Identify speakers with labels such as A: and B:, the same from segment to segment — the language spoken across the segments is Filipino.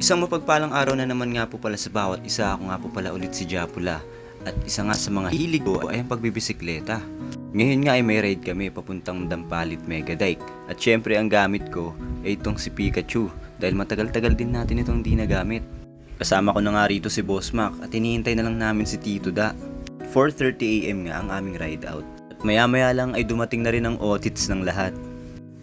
A: Isang mapagpalang araw na naman nga po pala sa bawat isa ako nga po pala ulit si Japula. At isa nga sa mga hilig ko ay ang pagbibisikleta. Ngayon nga ay may ride kami papuntang Dampalit Mega Dike. At syempre ang gamit ko ay itong si Pikachu dahil matagal-tagal din natin itong di nagamit. Kasama ko na nga rito si Boss Mac at hinihintay na lang namin si Tito Da. 4.30am nga ang aming ride out. At maya-maya lang ay dumating na rin ang otits ng lahat.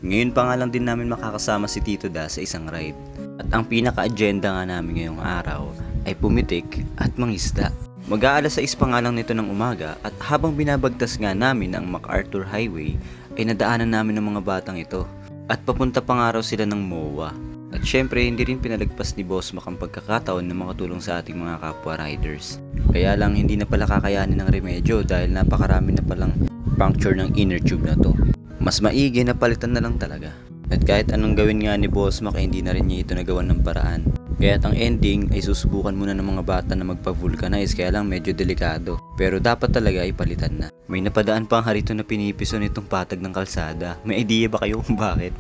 A: Ngayon pa nga lang din namin makakasama si Tito Da sa isang ride. At ang pinaka-agenda nga namin ngayong araw ay pumitik at mangisda. Mag-aalas 6 pa nga lang nito ng umaga at habang binabagtas nga namin ang MacArthur Highway ay nadaanan namin ng mga batang ito. At papunta pa nga raw sila ng MOA. At syempre hindi rin pinalagpas ni Boss Mac ang pagkakataon na makatulong sa ating mga kapwa riders. Kaya lang hindi na pala kakayanin ng remedyo dahil napakarami na palang puncture ng inner tube na to. Mas maigi na palitan na lang talaga. At kahit anong gawin nga ni Boss Mac, eh, hindi na rin niya ito nagawan ng paraan. Kaya ang ending ay susubukan muna ng mga bata na magpa-vulcanize kaya lang medyo delikado. Pero dapat talaga ay palitan na. May napadaan pang harito na pinipiso nitong patag ng kalsada. May idea ba kayo kung bakit?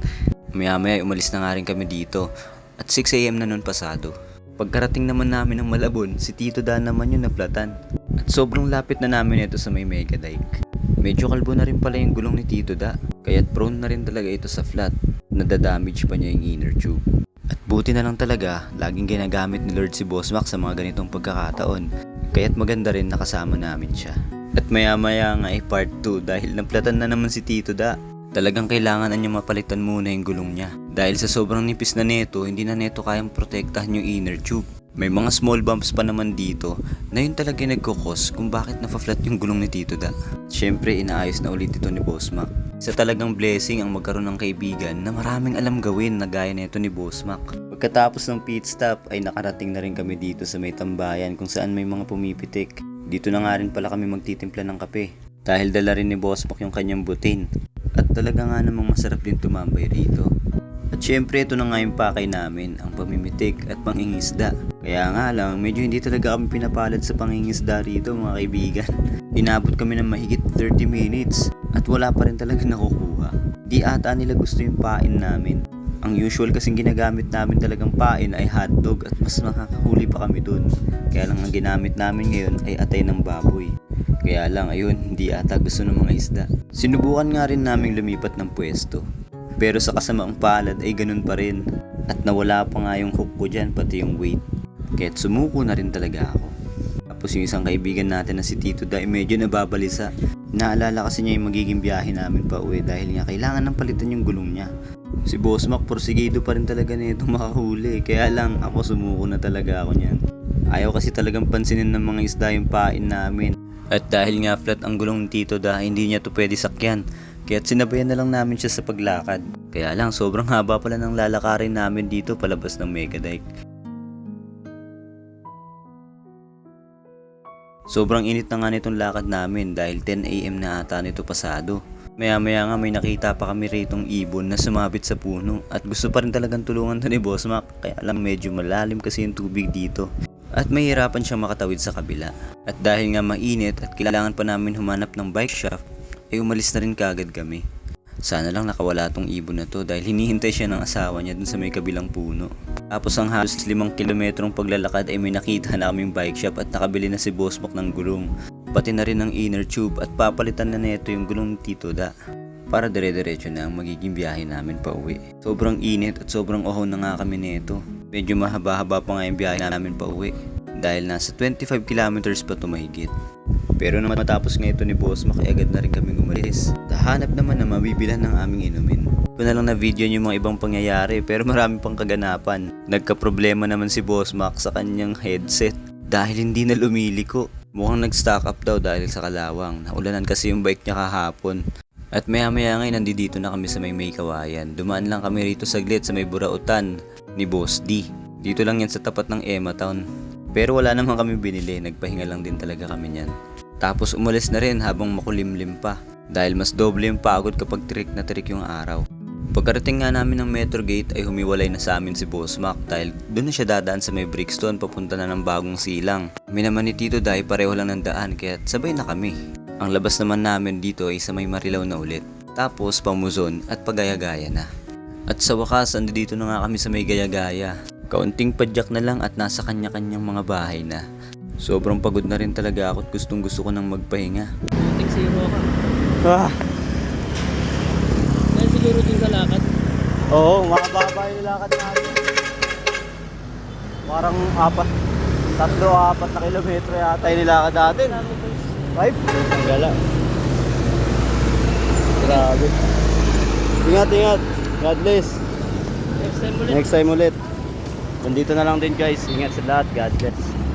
A: Maya maya umalis na nga rin kami dito. At 6am na nun pasado. Pagkarating naman namin ng Malabon, si Tito Dan naman yung naplatan. At sobrang lapit na namin ito sa may Mega Dike. Medyo kalbo na rin pala yung gulong ni Tito Da, kaya't prone na rin talaga ito sa flat. Nadadamage pa niya yung inner tube. At buti na lang talaga, laging ginagamit ni Lord si Boss Mac sa mga ganitong pagkakataon. Kaya't maganda rin nakasama namin siya. At maya maya nga ay part 2 dahil naplatan na naman si Tito Da. Talagang kailangan na niya mapalitan muna yung gulong niya. Dahil sa sobrang nipis na neto, hindi na neto kayang protektahan yung inner tube. May mga small bumps pa naman dito na yun talaga yung nagkukos kung bakit nafa-flat yung gulong ni Tito Da. Siyempre, inaayos na ulit ito ni Boss Mac. Sa talagang blessing ang magkaroon ng kaibigan na maraming alam gawin na gaya nito ni Boss Mac. Pagkatapos ng pit stop ay nakarating na rin kami dito sa may tambayan kung saan may mga pumipitik. Dito na nga rin pala kami magtitimpla ng kape. Dahil dala rin ni Boss Mac yung kanyang butin. At talaga nga namang masarap din tumambay rito. At syempre ito na nga yung pakay namin, ang pamimitik at pangingisda. Kaya nga lang, medyo hindi talaga kami pinapalad sa pangingisda rito mga kaibigan. Inabot kami ng mahigit 30 minutes at wala pa rin talaga nakukuha. Di ata nila gusto yung pain namin. Ang usual kasing ginagamit namin talagang pain ay hotdog at mas makakahuli pa kami dun. Kaya lang ang ginamit namin ngayon ay atay ng baboy. Kaya lang ayun, hindi ata gusto ng mga isda. Sinubukan nga rin naming lumipat ng pwesto. Pero sa kasamaang palad ay ganun pa rin. At nawala pa nga yung hook ko dyan, pati yung weight. Kaya't sumuko na rin talaga ako. Tapos yung isang kaibigan natin na si Tito Da ay medyo nababalisa. Naalala kasi niya yung magiging biyahe namin pa uwi dahil nga kailangan ng palitan yung gulong niya. Si Boss Mac porsigido pa rin talaga na itong makahuli. Kaya lang ako sumuko na talaga ako niyan. Ayaw kasi talagang pansinin ng mga isda yung pain namin. At dahil nga flat ang gulong ni Tito Da, hindi niya to pwede sakyan. Kaya't sinabayan na lang namin siya sa paglakad. Kaya lang, sobrang haba pala ng lalakarin namin dito palabas ng Mega Dike. Sobrang init na nga nitong lakad namin dahil 10am na ata nito pasado. Maya maya nga may nakita pa kami ritong ibon na sumabit sa puno at gusto pa rin talagang tulungan to ni Boss Mac kaya lang medyo malalim kasi yung tubig dito at mahirapan siyang makatawid sa kabila. At dahil nga mainit at kailangan pa namin humanap ng bike shop ay umalis na rin kagad kami. Sana lang nakawala tong ibon na to dahil hinihintay siya ng asawa niya dun sa may kabilang puno. Tapos ang halos limang kilometrong paglalakad ay may nakita na kaming bike shop at nakabili na si Boss Mac ng gulong. Pati na rin ang inner tube at papalitan na neto yung gulong ni Tito Da. Para dire-diretso na ang magiging biyahe namin pa uwi. Sobrang init at sobrang ohaw na nga kami neto. Medyo mahaba-haba pa nga yung biyahe namin pa uwi. Dahil nasa 25 kilometers pa tumahigit. Pero nang matapos nga ito ni Boss Mac ay agad na rin kaming umalis. Dahanap naman na mabibilan ng aming inumin. Ko na lang na video yung mga ibang pangyayari pero marami pang kaganapan. Nagka-problema naman si Boss Mac sa kanyang headset dahil hindi na lumiliko. Mukhang nag-stock up daw dahil sa kalawang. Naulanan kasi yung bike niya kahapon. At maya maya ngayon nandito na kami sa may may kawayan. Dumaan lang kami rito saglit sa may burautan ni Boss D. Dito lang yan sa tapat ng Emma Town. Pero wala naman kami binili, nagpahinga lang din talaga kami niyan. Tapos umalis na rin habang makulimlim pa. Dahil mas doble yung pagod kapag trick na trick yung araw. Pagkarating nga namin ng Metro Gate ay humiwalay na sa amin si Boss Mac dahil doon na siya dadaan sa may Brixton papunta na ng bagong silang. Kami ni Tito Dai pareho lang ng daan kaya sabay na kami. Ang labas naman namin dito ay sa may Marilaw na ulit. Tapos pamuzon at pagaya-gaya na. At sa wakas, dito na nga kami sa may gaya-gaya. Kaunting padyak na lang at nasa kanya-kanyang mga bahay na. Sobrang pagod na rin talaga ako at gustong gusto ko nang magpahinga.
B: Tek zero ka.
A: Ah,
B: Dahil siguro din sa lakad.
C: Oo, makababa yung lakad natin. Parang apat, tatlo apat na kilometro yata yung nilakad natin. Five? Ang gala. Grabe. Ingat, ingat. God bless.
B: Next time ulit.
C: Next time ulit. Nandito na lang din guys. Ingat sa lahat. God bless.